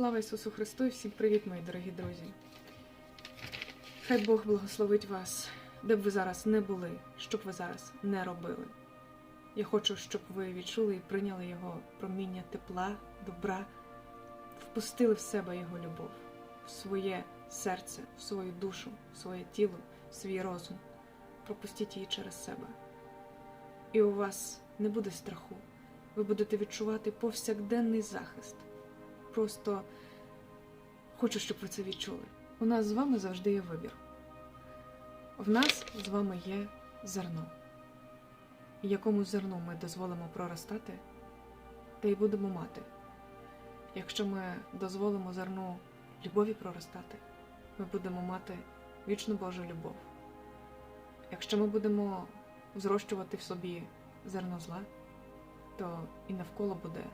Слава Ісусу Христу і всім привіт, мої дорогі друзі. Хай Бог благословить вас, де б ви зараз не були, що б ви зараз не робили. Я хочу, щоб ви відчули і прийняли Його проміння тепла, добра, впустили в себе Його любов, в своє серце, в свою душу, в своє тіло, в свій розум. Пропустіть її через себе. І у вас не буде страху. Ви будете відчувати повсякденний захист. Просто хочу, щоб ви це відчули. У нас з вами завжди є вибір. В нас з вами є зерно. І якому зерну ми дозволимо проростати, те й будемо мати. Якщо ми дозволимо зерну любові проростати, ми будемо мати вічну Божу любов. Якщо ми будемо зрощувати в собі зерно зла, то і навколо буде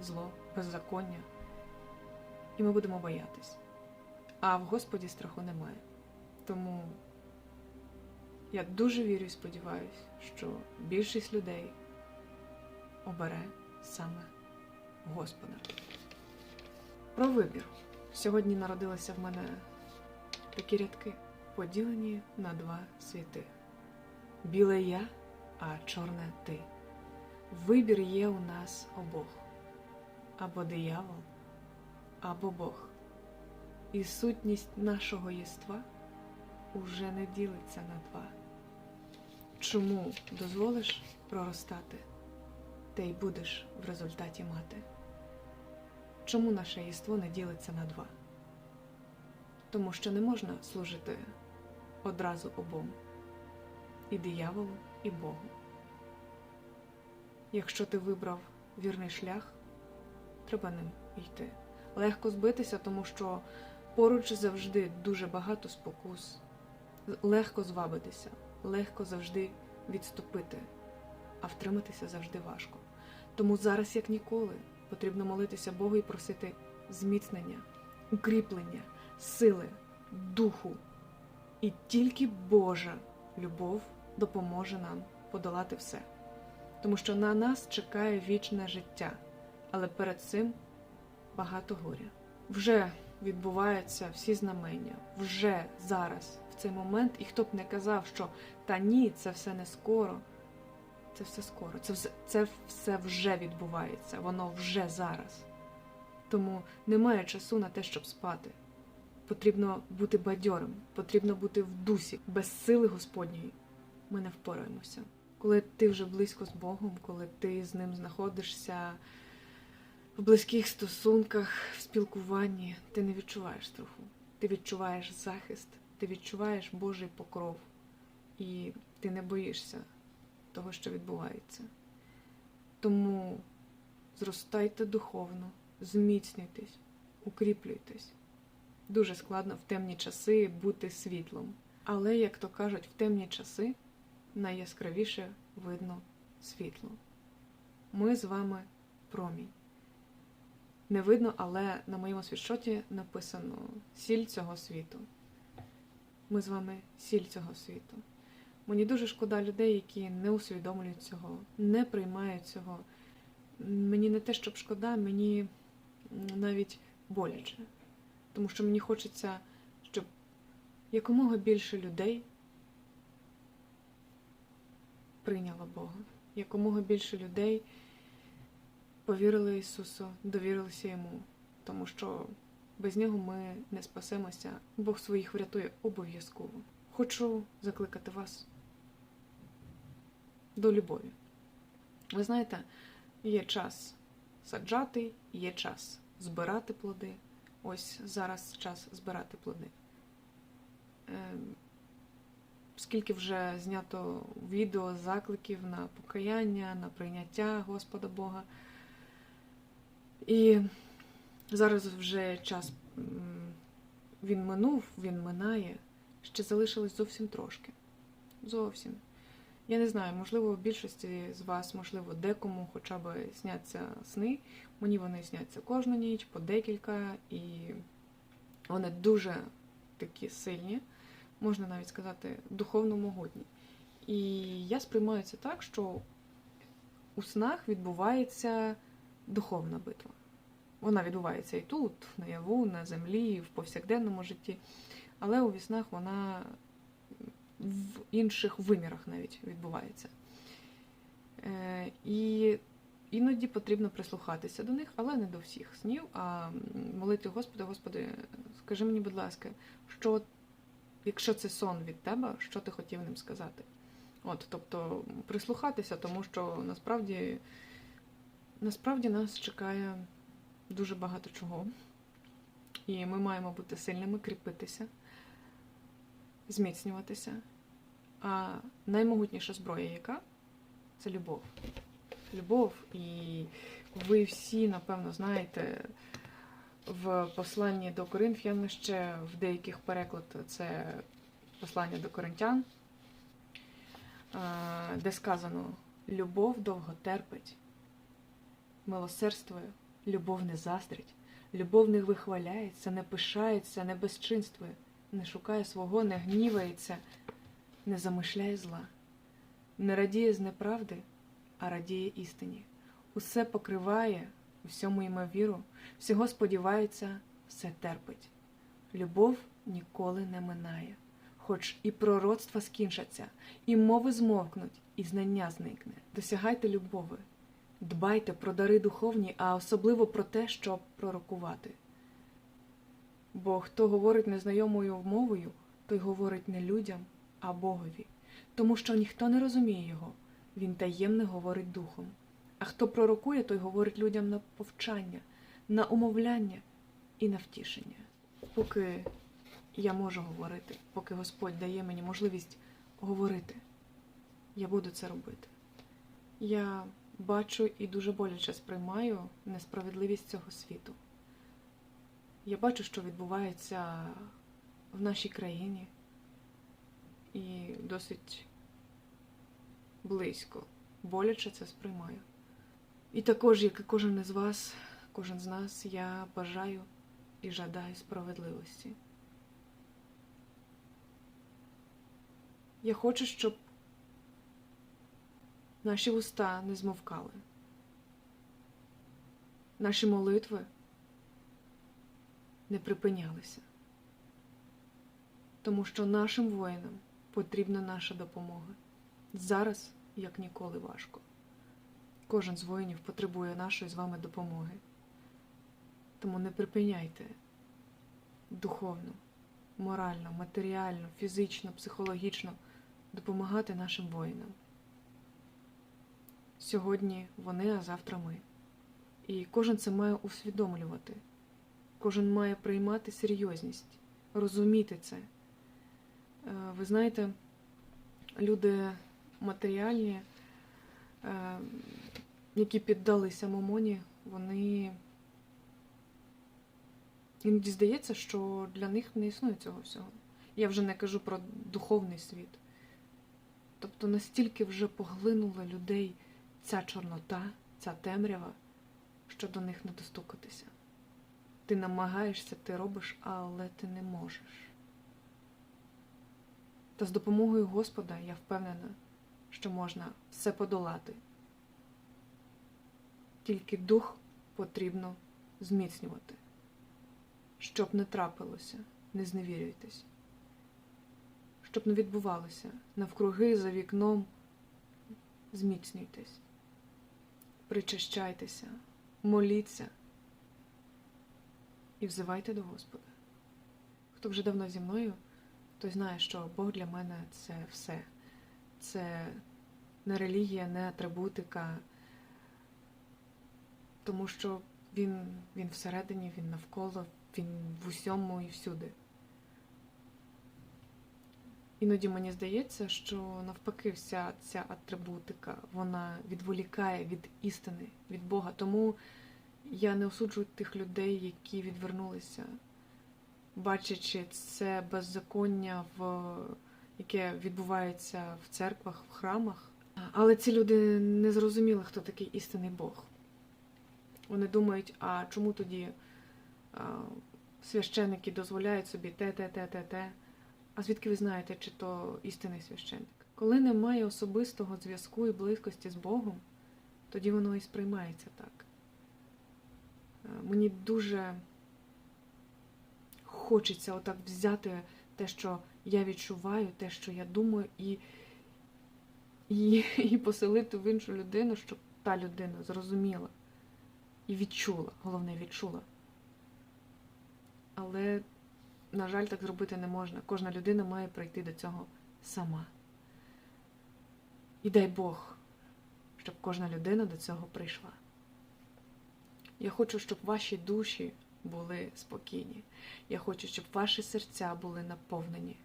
зло, беззаконня, і ми будемо боятись. А в Господі страху немає. Тому я дуже вірю і сподіваюся, що більшість людей обере саме Господа. Про вибір. Сьогодні народилися в мене такі рядки, поділені на два світи. Біле я, а чорне ти. Вибір є у нас обох або диявол, або Бог. І сутність нашого єства уже не ділиться на два. Чому дозволиш проростати, те й будеш в результаті мати? Чому наше єство не ділиться на два? Тому що не можна служити одразу обом і дияволу, і Богу. Якщо ти вибрав вірний шлях, треба ним йти. Легко збитися, тому що поруч завжди дуже багато спокус. Легко звабитися, легко завжди відступити, а втриматися завжди важко. Тому зараз, як ніколи, потрібно молитися Богу і просити зміцнення, укріплення, сили, духу. І тільки Божа любов допоможе нам подолати все. Тому що на нас чекає вічне життя, але перед цим багато горя. Вже відбуваються всі знамення, вже зараз, в цей момент, і хто б не казав, що та ні, це все не скоро. Це все скоро, це все, це все вже відбувається, воно вже зараз. Тому немає часу на те, щоб спати. Потрібно бути бадьорим, потрібно бути в дусі, без сили Господньої. Ми не впораємося. Коли ти вже близько з Богом, коли ти з ним знаходишся в близьких стосунках, в спілкуванні, ти не відчуваєш страху. Ти відчуваєш захист, ти відчуваєш Божий покров, і ти не боїшся того, що відбувається. Тому зростайте духовно, зміцнюйтесь, укріплюйтесь. Дуже складно в темні часи бути світлом. Але, як то кажуть, в темні часи найяскравіше видно світло. Ми з вами промінь. Не видно, але на моєму світшоті написано сіль цього світу. Ми з вами сіль цього світу. Мені дуже шкода людей, які не усвідомлюють цього, не приймають цього. Мені не те, щоб шкода, мені навіть боляче. Тому що мені хочеться, щоб якомога більше людей прийняло Бога, якомога більше людей повірили Ісусу, довірилися Йому, тому що без нього ми не спасемося, Бог своїх врятує обов'язково. Хочу закликати вас до любові. Ви знаєте, є час саджати, є час збирати плоди. Ось зараз час збирати плоди. Скільки вже знято відео, закликів на покаяння, на прийняття Господа Бога. І зараз вже час він минув, він минає. Ще залишилось зовсім трошки. Зовсім. Я не знаю, можливо, в більшості з вас, можливо, декому хоча б сняться сни. Мені вони сняться кожну ніч, по декілька, і вони дуже такі сильні, можна навіть сказати, духовно могутні. І я сприймаю це так, що у снах відбувається духовна битва. Вона відбувається і тут, наяву, на землі, в повсякденному житті, але у віснах вона в інших вимірах навіть відбувається. Е, І іноді потрібно прислухатися до них, але не до всіх снів, а молити Господи, Господи, скажи мені, будь ласка, що, якщо це сон від тебе, що ти хотів ним сказати? От, тобто прислухатися, тому що насправді, насправді нас чекає дуже багато чого. І ми маємо бути сильними, кріпитися, зміцнюватися. А наймогутніша зброя яка? Це любов. Любов. І ви всі, напевно, знаєте, в посланні до Коринфян ще в деяких перекладах це послання до коринтян, де сказано: любов довго терпить, милосердствує, любов не заздрить, любов не вихваляється, не пишається, не безчинствує, не шукає свого, не гнівається, не замишляє зла, не радіє з неправди, а радіє істині. Усе покриває, усьому йме віру, всього сподівається, все терпить. Любов ніколи не минає, хоч і пророцтва скінчаться, і мови змовкнуть, і знання зникне. Досягайте любови, дбайте про дари духовні, а особливо про те, щоб пророкувати. Бо хто говорить незнайомою мовою, той говорить не людям, а Богові, тому що ніхто не розуміє його, він таємне говорить духом. А хто пророкує, той говорить людям на повчання, на умовляння і на втішення. Поки я можу говорити, поки Господь дає мені можливість говорити, я буду це робити. Я бачу і дуже боляче сприймаю несправедливість цього світу. Я бачу, що відбувається в нашій країні і досить близько, боляче це сприймаю. І також, як і кожен із вас, кожен з нас, я бажаю і жадаю справедливості. Я хочу, щоб наші вуста не змовкали, наші молитви не припинялися, тому що нашим воїнам потрібна наша допомога. Зараз як ніколи важко. Кожен з воїнів потребує нашої з вами допомоги. Тому не припиняйте духовно, морально, матеріально, фізично, психологічно допомагати нашим воїнам. Сьогодні вони, а завтра ми. І кожен це має усвідомлювати. Кожен має приймати серйозність, розуміти це. Е, ви знаєте, люди матеріальні, е, які піддалися мамоні, вони іноді здається, що для них не існує цього всього. Я вже не кажу про духовний світ. Тобто настільки вже поглинула людей ця чорнота, ця темрява, що до них не достукатися. Ти намагаєшся, ти робиш, але ти не можеш. Та з допомогою Господа я впевнена, що можна все подолати. Тільки дух потрібно зміцнювати. Щоб не трапилося, не зневірюйтесь. Щоб не відбувалося навкруги за вікном, зміцнюйтесь, причащайтеся, моліться і взивайте до Господа. Хто вже давно зі мною, той знає, що Бог для мене це все. Це не релігія, не атрибутика, тому що він, він всередині, він навколо, він в усьому і всюди. Іноді мені здається, що навпаки вся ця атрибутика вона відволікає від істини, від Бога. Тому я не осуджую тих людей, які відвернулися, бачачи це беззаконня, в яке відбувається в церквах, в храмах. Але ці люди не зрозуміли, хто такий істинний Бог. Вони думають, а чому тоді а, священники дозволяють собі те, те, те, те, те. А звідки ви знаєте, чи то істинний священник? Коли немає особистого зв'язку і близькості з Богом, тоді воно і сприймається так. мені дуже хочеться отак взяти те, що я відчуваю, те, що я думаю, і, і, і поселити в іншу людину, щоб та людина зрозуміла і відчула, головне відчула. Але, на жаль, так зробити не можна. Кожна людина має прийти до цього сама. І дай Бог, щоб кожна людина до цього прийшла. Я хочу, щоб ваші душі були спокійні. Я хочу, щоб ваші серця були наповнені.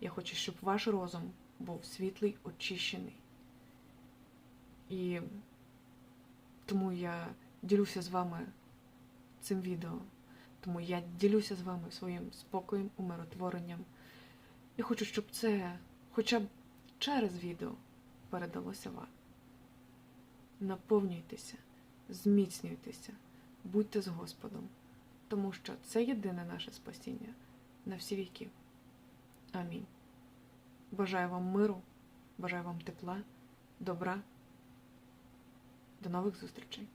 Я хочу, щоб ваш розум був світлий, очищений. І тому я ділюся з вами цим відео. Тому я ділюся з вами своїм спокоєм, умиротворенням. Я хочу, щоб це хоча б через відео передалося вам. Наповнюйтеся, зміцнюйтеся, будьте з Господом, тому що це єдине наше спасіння на всі віки. Амінь. Бажаю вам миру, бажаю вам тепла, добра. До нових зустрічей!